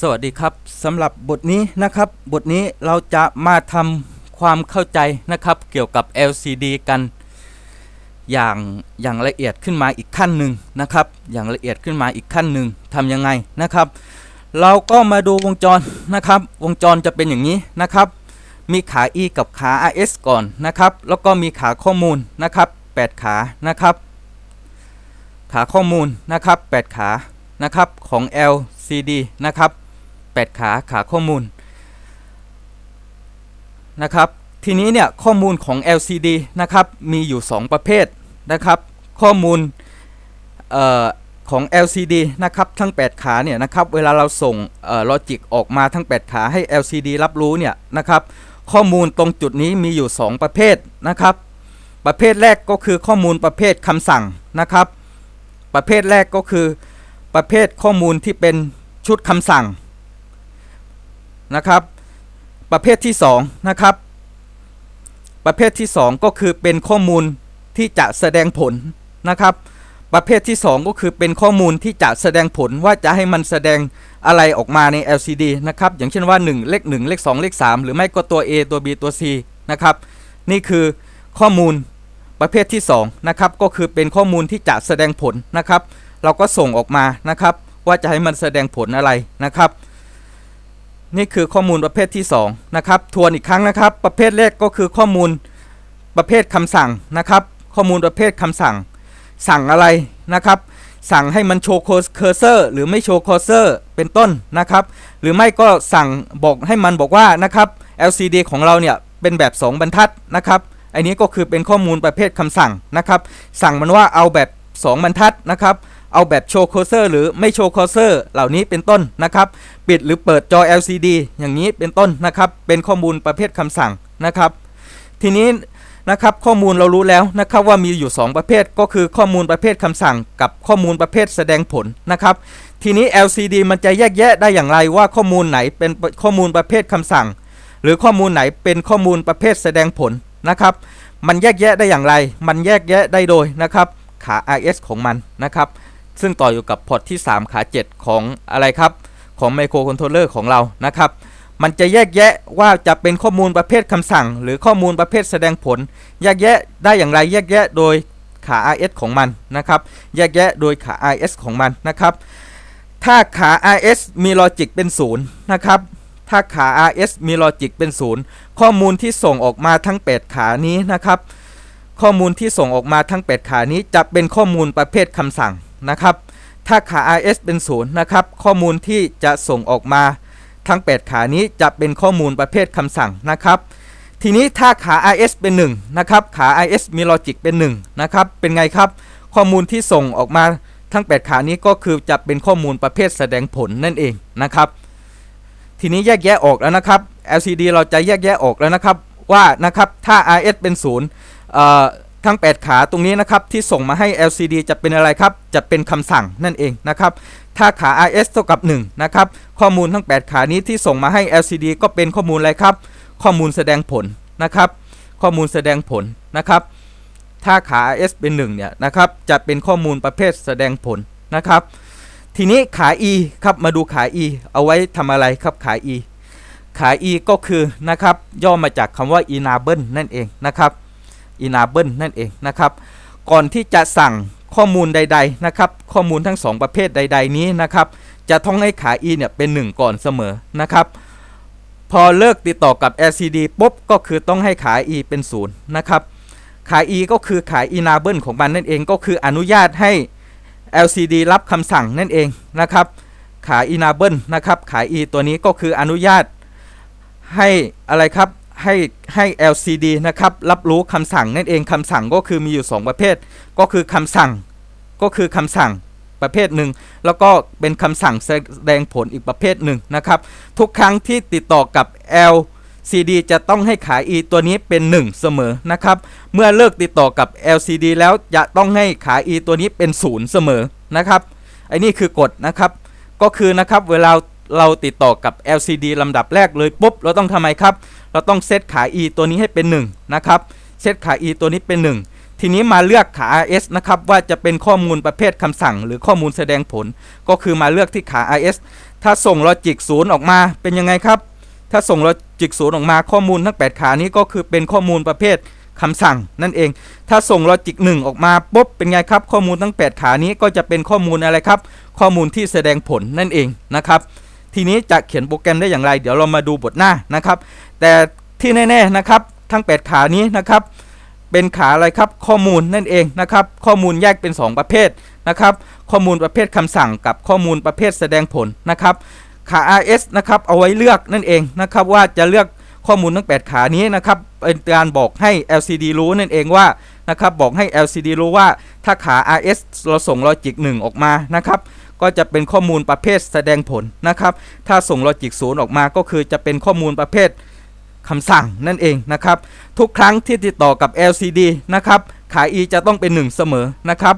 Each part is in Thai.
สวัสดีครับสำหรับบทนี้นะครับบทนี้เราจะมาทำความเข้าใจนะครับเกี่ยวกับ LCD กัน อย่างอย่างละเอียดขึ้นมาอีกขั้นหนึ่งนะครับอย่างละเอียดขึ้นมาอีกขั้นหนึ่งทำยังไงนะครับ เราก็มาดูวงจรนะครับ วงจรจะเป็นอย่างนี้นะครับ มีขา E กับขา RS ก่อนนะครับ แล้วก็มีขาข้อมูลนะครับ8ขานะครับ ขาข้อมูลนะครับ 8 ขานะครับของ LCD นะครับ 8 ขาขาข้อมูลนะครับทีนี้เนี่ยข้อมูลของ LCD นะครับมีอยู่ 2 ประเภทนะครับข้อมูลออของ LCD นะครับทั้ง 8 ขาเนี่ยนะครับเวลาเราส่งลอจิกออกมาทั้ง 8 ขาให้ LCD รับรู้เนี่ยนะครับข้อมูลตรงจุดนี้มีอยู่ 2 ประเภทนะครับประเภทแรกก็คือข้อมูลประเภทคำสั่งนะครับ ประเภทแรกก็คือประเภทข้อมูลที่เป็นชุดคำสั่ง นะครับ ประเภทที่2นะครับ ประเภทที่ 2 ก็คือเป็นข้อมูลที่จะแสดงผลนะครับ ประเภทที่ 2 ก็คือเป็นข้อมูลที่จะแสดงผลว่าจะให้มันแสดงอะไรออกมาใน LCD นะครับ อย่างเช่นว่า 1 เลข 1 เลข 2 เลข 3 หรือไม่ก็ตัว A ตัว B ตัว C นะครับ นี่คือข้อมูลประเภทที่2นะครับก็คือเป็นข้อมูลที่จะแสดงผลนะครับ เราก็ส่งออกมานะครับ ว่าจะให้มันแสดงผลอะไรนะครับ นี่คือข้อมูลประเภทที่2นะครับทวนอีกครั้งนะครับ ประเภทแรกก็คือข้อมูลประเภทคำสั่งนะครับ ข้อมูลประเภทคำสั่ง สั่งอะไรนะครับ สั่งให้มันโชว์เคอร์เซอร์หรือไม่โชว์เคอร์เซอร์เป็นต้นนะครับ หรือไม่ก็สั่งบอกให้มันบอกว่านะครับ LCD ของเราเนี่ยเป็นแบบ 2 บรรทัดนะครับอันนี้ก็คือเป็นข้อมูลประเภทคำสั่งนะครับ สั่งมันว่าเอาแบบ 2 บรรทัดนะครับ เอาแบบโชว์เคอร์เซอร์หรือไม่โชว์เคอร์เซอร์เหล่านี้เป็นต้นนะครับ ปิดหรือเปิดจอ LCD อย่างนี้เป็นต้นนะครับ เป็นข้อมูลประเภทคำสั่งนะครับ ทีนี้นะครับข้อมูลเรารู้แล้วนะครับว่ามีอยู่ 2 ประเภทก็คือข้อมูลประเภทคำสั่ง กับข้อมูลประเภทแสดงผลนะครับ ทีนี้ LCD มันจะแยกแยะได้อย่างไรว่าข้อมูลไหนเป็นข้อมูลประเภทคำสั่ง หรือข้อมูลไหนเป็นข้อมูลประเภทแสดงผลนะครับ มันแยกแยะได้อย่างไร มันแยกแยะได้โดยนะครับขา RS ของมันนะครับ ซึ่งต่ออยู่กับพอร์ตที่ 3 ขา 7 ของอะไรครับ ของไมโครคอนโทรลเลอร์ของเรานะครับ มันจะแยกแยะว่าจะเป็นข้อมูลประเภทคำสั่ง หรือข้อมูลประเภทแสดงผล แยกแยะได้อย่างไรแยกแยะโดยขา RS ของมันนะครับ แยกแยะโดยขา RS ของมันนะครับ ถ้าขา RS มีลอจิกเป็นศูนย์นะครับ ถ้าขา RS มีลอจิกเป็นศูนย์ข้อมูลที่ส่งออกมาทั้ง 8 ขานี้นะครับ ข้อมูลที่ส่งออกมาทั้ง 8 ขานี้จะเป็นข้อมูลประเภทคำสั่งนะครับ ถ้าขา RS เป็นศูนย์นะครับ ข้อมูลที่จะส่งออกมาทั้ง 8 ขานี้จะเป็นข้อมูลประเภทคำสั่งนะครับ ทีนี้ถ้าขา RS เป็น1นะครับ ขา RS มีลอจิกเป็น1นะครับ เป็นไงครับ ข้อมูลที่ส่งออกมาทั้ง 8 ขานี้ก็คือจะเป็นข้อมูลประเภทแสดงผลนั่นเองนะครับ ทีนี้แยกแยะออกแล้วนะครับ LCD เราจะแยกแยะออกแล้วนะครับว่านะครับถ้า RS เป็น0เอ่อ ทั้ง 8 ขาตรงนี้นะครับที่ส่งมาให้ LCD จะเป็นอะไรครับ จะเป็นคำสั่งนั่นเองนะครับ ถ้าขา RS เท่ากับ 1 นะครับ ข้อมูลทั้ง 8 ขานี้ที่ส่งมาให้ LCD ก็เป็นข้อมูลอะไรครับ ข้อมูลแสดงผลนะครับ ข้อมูลแสดงผลนะครับ ถ้าขา RS เป็น1เนี่ยนะครับจะเป็นข้อมูลประเภทแสดงผลนะครับ ทีนี้ขา E ครับมาดูขา E เอาไว้ทำอะไรครับขา E ขา E ก็คือนะครับย่อมาจากคำว่า enable นั่นเองนะครับ enable นั่นเองนะครับ ก่อนที่จะสั่งข้อมูลใด ๆ นะครับ ข้อมูลทั้ง 2 ประเภทใด ๆ นี้นะครับ จะต้องให้ขา e เนี่ยเป็น 1 ก่อนเสมอนะครับ พอเลิกติดต่อกับ LCD ปุ๊บก็คือต้องให้ขา e เป็น 0 นะครับ ขา e ก็คือขา enable ของมันนั่นเองก็คืออนุญาตให้ LCD รับคำสั่งนั่นเองนะครับขา enable นะครับขา e ตัวนี้ก็คืออนุญาตให้อะไรครับ ให้ให้ LCD นะครับรับรู้คำสั่งนั่นเองคำสั่งก็คือมีอยู่ 2 ประเภท ก็คือคำสั่งก็คือคำสั่งประเภทหนึ่งแล้วก็เป็นคำสั่งแสดงผลอีกประเภทหนึ่งนะครับ ทุกครั้งที่ติดต่อกับ LCD จะต้องให้ขา E ตัวนี้เป็น 1 เสมอนะครับ เมื่อเลิกติดต่อกับ LCD แล้วจะต้องให้ขา E ตัวนี้เป็น 0 เสมอนะครับไอ้นี่คือกฎนะครับ ก็คือนะครับเวลาเราติดต่อกับ LCD ลำดับแรกเลยปุ๊บ เราต้องทำไมครับ เราต้องเซตขา E ตัวนี้ให้เป็น1นะครับเซตขา E ตัวนี้เป็น 1 ทีนี้มาเลือกขา RS นะครับว่าจะเป็นข้อมูลประเภทคำสั่ง หรือข้อมูลแสดงผล ก็คือมาเลือกที่ขา RS ถ้าส่งลอจิกศูนย์ออกมาเป็นยังไงครับ ถ้าส่งลอจิกศูนย์ออกมาข้อมูลทั้ง 8 ขานี้ก็คือเป็นข้อมูลประเภทคำสั่งนั่นเอง ถ้าส่งลอจิก1ออกมาปุ๊บเป็นไงครับ ข้อมูลทั้ง 8 ขานี้ก็จะเป็นข้อมูลอะไรครับ ข้อมูลที่แสดงผลนั่นเองนะครับ ทีนี้จะเขียนโปรแกรมได้อย่างไร เดี๋ยวเรามาดูบทหน้านะครับ แต่ที่แน่ๆนะครับ ทั้ง 8 ขานี้นะครับ เป็นขาอะไรครับข้อมูลนั่นเองนะครับ ข้อมูลแยกเป็น 2 ประเภทนะครับ ข้อมูลประเภทคำสั่งกับข้อมูลประเภทแสดงผลนะครับ ขา RS นะครับเอาไว้เลือกนั่นเองนะครับ ว่าจะเลือกข้อมูลทั้ง 8 ขานี้นะครับเป็นการบอกให้ LCD รู้นั่นเองว่านะครับบอกให้ LCD รู้ว่าถ้าขา RS เราส่งลอจิก1ออกมานะครับ ก็จะเป็นข้อมูลประเภทแสดงผลนะครับ ถ้าส่งลอจิก0ออกมาก็คือจะเป็นข้อมูลประเภทคำสั่งนั่นเองนะครับ ทุกครั้งที่ติดต่อกับ LCD นะครับขา E จะต้องเป็น 1 เสมอนะครับ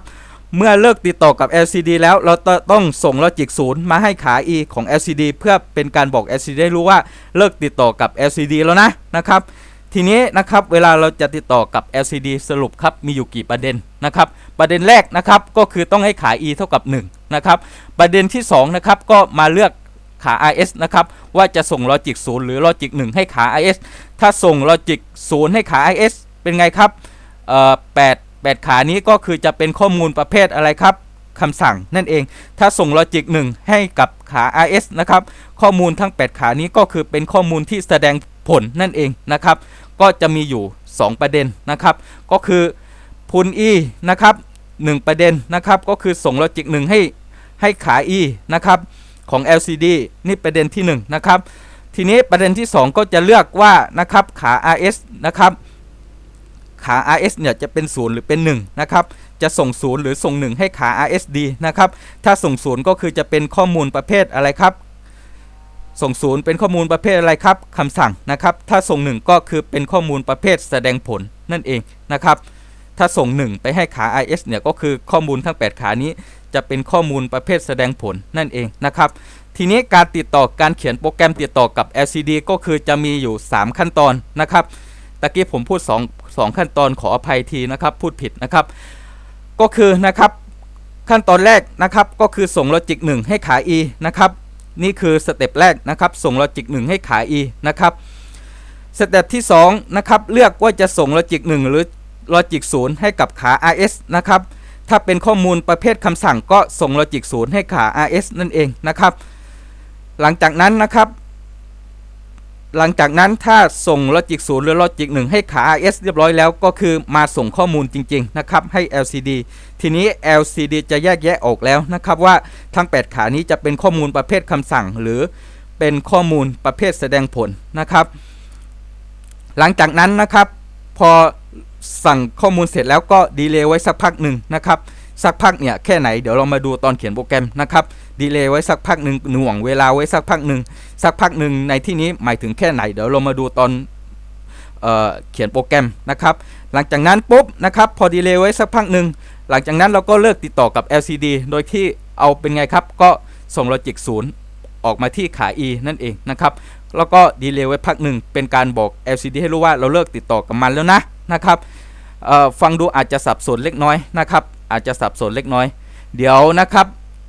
เมื่อเลิกติดต่อกับ LCD แล้วเราต้องส่งลอจิก0มาให้ขา E ของ LCD เพื่อเป็นการบอก LCD ได้รู้ว่าเลิกติดต่อกับ LCD แล้วนะนะครับ ทีนี้นะครับเวลาเราจะติดต่อกับ LCD สรุปครับมีอยู่กี่ประเด็นนะครับ ประเด็นแรกนะครับก็คือต้องให้ขา E เท่ากับ 1 นะครับประเด็นที่2นะครับก็มาเลือกขา RS นะครับว่าจะส่งลอจิก0หรือลอจิก1ให้ขา RS ถ้าส่งลอจิก0ให้ขา RS เป็นไงครับเอ่อ8 8ขานี้ก็คือจะเป็นข้อมูลประเภทอะไรครับคำสั่งนั่นเอง ถ้าส่งลอจิก1ให้กับขา RS นะครับข้อมูลทั้ง 8 ขานี้ก็คือเป็นข้อมูลที่แสดงผลนั่นเองนะครับ ก็จะมีอยู่ 2 ประเด็นนะครับ ก็คือพูน e นะครับ 1 ประเด็นนะครับก็คือส่งลอจิก1ให้ให้ขา e นะครับของ LCD นี่ประเด็นที่1นะครับทีนี้ประเด็นที่ 2 ก็จะเลือกว่านะครับขา RS นะครับขา RS เนี่ยจะเป็น 0 หรือเป็น 1 นะครับ จะส่ง 0 หรือส่ง 1 ให้ขา RSD นะครับ ถ้าส่ง 0 ก็คือจะเป็นข้อมูลประเภทอะไรครับ ส่ง 0 เป็นข้อมูลประเภทอะไรครับคำสั่งนะครับ ถ้าส่ง 1 ก็คือเป็นข้อมูลประเภทแสดงผลนั่นเองนะครับ ถ้าส่ง 1 ไปให้ขา IS เนี่ยก็คือข้อมูลทั้ง 8 ขานี้ จะเป็นข้อมูลประเภทแสดงผลนั่นเองนะครับ ทีนี้การติดต่อการเขียนโปรแกรมติดต่อกับ LCD ก็คือจะมีอยู่ 3 ขั้นตอนนะครับตะกี้ผมพูด 2 2 ขั้นตอนขออภัยทีนะครับ พูดผิดนะครับ ก็คือนะครับขั้นตอนแรกนะครับก็คือส่งลอจิก1ให้ขา E นะครับนี่คือสเต็ปแรกนะครับ ส่งลอจิก1ให้ขา E นะครับสเต็ปที่2นะครับเลือกว่าจะส่งลอจิก1หรือ ลอจิก0ให้กับขา RS นะครับ ถ้าเป็นข้อมูลประเภทคำสั่งก็ส่งลอจิก0ให้ขา RS นั่นเองนะครับ หลังจากนั้นนะครับ หลังจากนั้นถ้าส่งลอจิก0หรือลอจิก1ให้ขา RS เรียบร้อยแล้วก็คือมาส่งข้อมูลจริง ๆ นะครับ ให้ LCD ทีนี้ LCD จะแยกแยะออกแล้วนะครับว่าทั้ง 8 ขานี้จะเป็นข้อมูลประเภทคำสั่งหรือเป็นข้อมูลประเภทแสดงผลนะครับ หลังจากนั้นนะครับ พอ สั่งข้อมูลเสร็จแล้วก็ดีเลย์ไว้สักพักหนึ่งนะครับสักพักเนี่ยแค่ไหนเดี๋ยวเรามาดูตอนเขียนโปรแกรมนะครับดีเลย์ไว้สักพักหนึ่งหน่วงเวลาไว้สักพักหนึ่งสักพักหนึ่งในที่นี้หมายถึงแค่ไหนเดี๋ยวเรามาดูตอนเออเขียนโปรแกรมนะครับหลังจากนั้นปุ๊บนะครับพอดีเลย์ไว้สักพักหนึ่งหลังจากนั้นเราก็เลิกติดต่อกับ LCD โดยที่เอาเป็นไงครับก็ส่งลอจิกศูนย์ออกมาที่ขา E นั่นเองนะครับแล้วก็ดีเลย์ไว้พักหนึ่งเป็นการบอก LCD ให้รู้ว่าเราเลิกติดต่อกับมันแล้วนะ นะครับฟังดูอาจจะสับสนเล็กน้อยนะครับ อาจจะสับสนเล็กน้อย เดี๋ยวนะครับ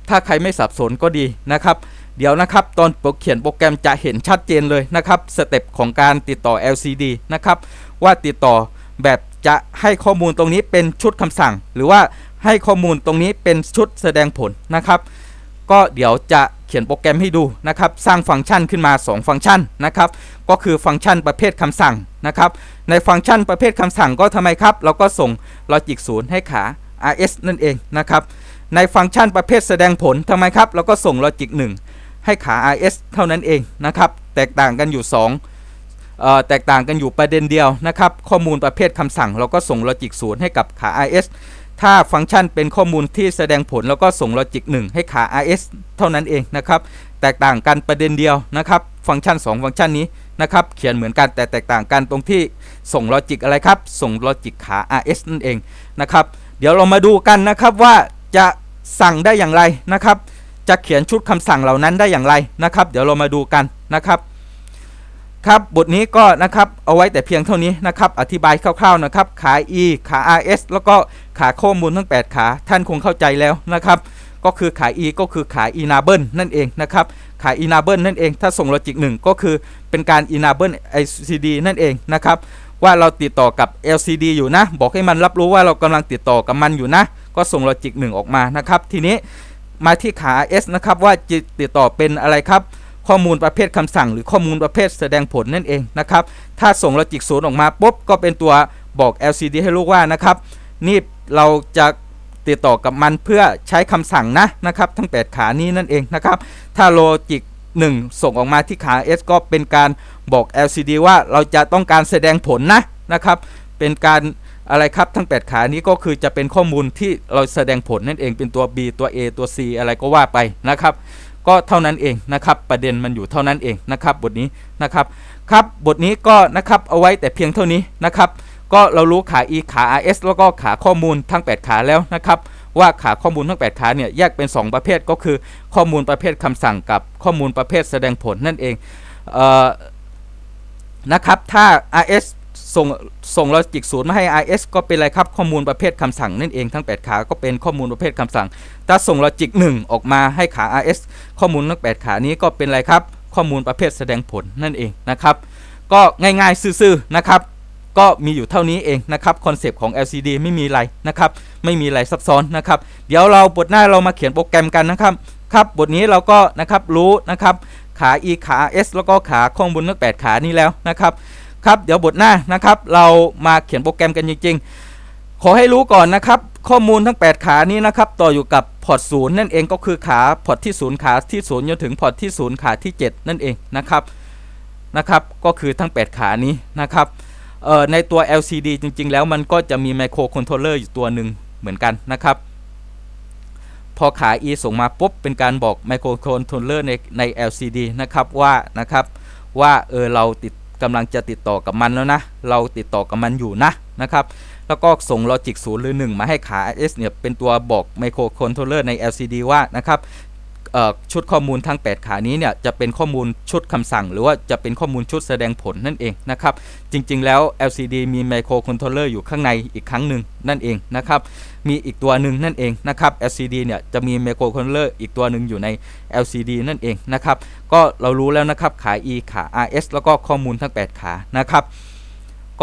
ถ้าใครไม่สับสนก็ดีนะครับ เดี๋ยวนะครับ ตอนเขียนโปรแกรมจะเห็นชัดเจนเลยนะครับ สเต็ปของการติดต่อ LCD นะครับ ว่าติดต่อแบบจะให้ข้อมูลตรงนี้เป็นชุดคำสั่ง หรือว่าให้ข้อมูลตรงนี้เป็นชุดแสดงผลนะครับ ก็เดี๋ยวจะ เขียนโปรแกรมให้ดูนะครับสร้างฟังก์ชันขึ้นมา 2 ฟังก์ชันนะครับก็คือฟังก์ชันประเภทคำสั่งนะครับในฟังก์ชันประเภทคำสั่งก็ทำไมครับ เราก็ส่งลอจิก0ให้ขา RS นั่นเองนะครับในฟังก์ชันประเภทแสดงผลทำไมครับ เราก็ส่งลอจิก1ให้ขา RS เท่านั้นเองนะครับแตกต่างกันอยู่ 2แตกต่างกันอยู่ประเด็นเดียวนะครับ ข้อมูลประเภทคำสั่งเราก็ส่งลอจิก0ให้กับขา RS ถ้าฟังก์ชันเป็นข้อมูลที่แสดงผลแล้วก็ส่งลอจิก 1 ให้ขา RS เท่านั้นเองนะครับ แตกต่างกันประเด็นเดียวนะครับ ฟังก์ชัน 2 ฟังก์ชันนี้นะครับ เขียนเหมือนกันแต่แตกต่างกันตรงที่ส่งลอจิกอะไรครับ ส่งลอจิกขา RS นั่นเองนะครับ เดี๋ยวเรามาดูกันนะครับว่าจะสั่งได้อย่างไรนะครับ จะเขียนชุดคำสั่งเหล่านั้นได้อย่างไรนะครับ เดี๋ยวเรามาดูกันนะครับครับบทนี้ก็นะครับเอาไว้แต่เพียงเท่านี้นะครับอธิบายคร่าวๆนะครับขา E ขา RS แล้วก็ ขาข้อมูลทั้ง 8 ขา ท่านคงเข้าใจแล้วนะครับ ก็คือขา E ก็คือขา enable นั่นเองนะครับ ขา enable นั่นเอง ถ้าส่ง logic 1ก็คือเป็นการ enable LCD นั่นเองนะครับ ว่าเราติดต่อกับ LCD อยู่นะ บอกให้มันรับรู้ว่าเรากำลังติดต่อกับมันอยู่นะ ก็ส่ง logic 1ออกมานะครับ ทีนี้มาที่ขา S นะครับว่าจะติดต่อเป็นอะไรครับข้อมูลประเภทคำสั่งหรือข้อมูลประเภทแสดงผลนั่นเองนะครับ ถ้าส่ง logic 0ออกมาปุ๊บก็เป็นตัวบอก LCD ให้รู้ว่านะครับ นี่ เราจะติดต่อกับมันเพื่อใช้คำสั่งนะนะครับ ทั้ง 8 ขานี้นั่นเองนะครับ ถ้าโลจิก1 ส่งออกมาที่ขา S ก็เป็นการบอก LCD ว่าเราจะต้องการแสดงผลนะนะครับ เป็นการอะไรครับทั้ง 8 ขานี้ก็คือจะเป็นข้อมูลที่เราแสดงผลนั่นเองเป็นตัว B ตัว A ตัว C อะไรก็ว่าไปนะครับ ก็เท่านั้นเองนะครับ ประเด็นมันอยู่เท่านั้นเองนะครับ บทนี้นะครับครับบทนี้ก็นะครับเอาไว้แต่เพียงเท่านี้นะครับ ก็เรารู้ขา E ขา RS แล้วก็ขาข้อมูลทั้ง 8 ขาแล้วนะครับ ว่าขาข้อมูลทั้ง 8 ขาเนี่ยแยกเป็น 2 ประเภทก็คือข้อมูลประเภทคำสั่งกับข้อมูลประเภทแสดงผลนั่นเองเออนะครับถ้า RS ส่งส่งลอจิกศูนย์มาให้ RS ก็เป็นอะไรครับข้อมูลประเภทคำสั่งนั่นเองทั้ง 8 ขาก็เป็นข้อมูลประเภทคำสั่ง ถ้าส่งลอจิก1ออกมาให้ขา RS ข้อมูลทั้ง 8 ขานี้ก็เป็นอะไรครับ ข้อมูลประเภทแสดงผลนั่นเองนะครับ ก็ง่ายๆซื่อๆนะครับ ก็มีอยู่เท่านี้เองนะครับคอนเซปต์ของ LCD ไม่มีอะไรนะครับไม่มีอะไรซับซ้อนนะครับเดี๋ยวเราบทหน้าเรามาเขียนโปรแกรมกันนะครับครับบทนี้เราก็นะครับรู้นะครับขา E ขา S แล้วก็ขาข้อมูลทั้ง8ขานี้แล้วนะครับครับเดี๋ยวบทหน้านะครับเรามาเขียนโปรแกรมกันจริง ๆ ขอให้รู้ก่อนนะครับข้อมูลทั้ง 8 ขานี้นะครับต่ออยู่กับพอร์ตศูนย์นั่นเองก็คือขาพอร์ตที่0ขาที่0จนถึงพอร์ตที่0ขาที่ 7 นั่นเองนะครับนะครับก็คือทั้ง 8 ขานี้นะครับ เอ่อในตัว LCD จริง ๆ แล้วมันก็จะมีไมโครคอนโทรลเลอร์อยู่ตัวหนึ่งเหมือนกันนะครับ พอขา E ส่งมาปุ๊บ เป็นการบอกไมโครคอนโทรลเลอร์ในใน LCD นะครับว่านะครับว่าเออเราติดกำลังจะติดต่อกับมันแล้วนะ เราติดต่อกับมันอยู่นะนะครับแล้วก็ส่งลอจิก0หรือ 1 มาให้ขา S เนี่ยเป็นตัวบอกไมโครคอนโทรลเลอร์ใน LCD ว่านะครับ ชุดข้อมูลทั้ง 8 ขานี้เนี่ยจะเป็นข้อมูลชุดคำสั่ง หรือว่าจะเป็นข้อมูลชุดแสดงผลนั่นเองนะครับ จริง ๆ แล้ว LCD มีไมโครคอนโทรลเลอร์อยู่ข้างในอีกครั้งหนึ่งนั่นเองนะครับ มีอีกตัวหนึ่งนั่นเองนะครับ LCD เนี่ยจะมีไมโครคอนโทรลเลอร์อีกตัวหนึ่งอยู่ใน LCD นั่นเองนะครับ ก็เรารู้แล้วนะครับขา E ขา RS แล้วก็ข้อมูลทั้ง 8 ขานะครับ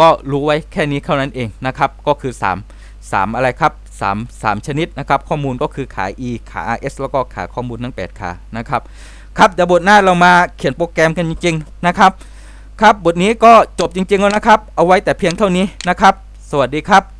ก็รู้ไว้แค่นี้เท่านั้นเองนะครับ ก็คือ 3 3 อะไรครับ 3 3 ชนิดนะครับ ข้อมูลก็คือขา E ขา RS แล้วก็ขาข้อมูลทั้ง 8 ขานะครับ ครับเดี๋ยวบทหน้าเรามาเขียนโปรแกรมกันจริง ๆ นะครับ ครับบทนี้ก็จบจริง ๆ แล้วนะครับ เอาไว้แต่เพียงเท่านี้นะครับ สวัสดีครับ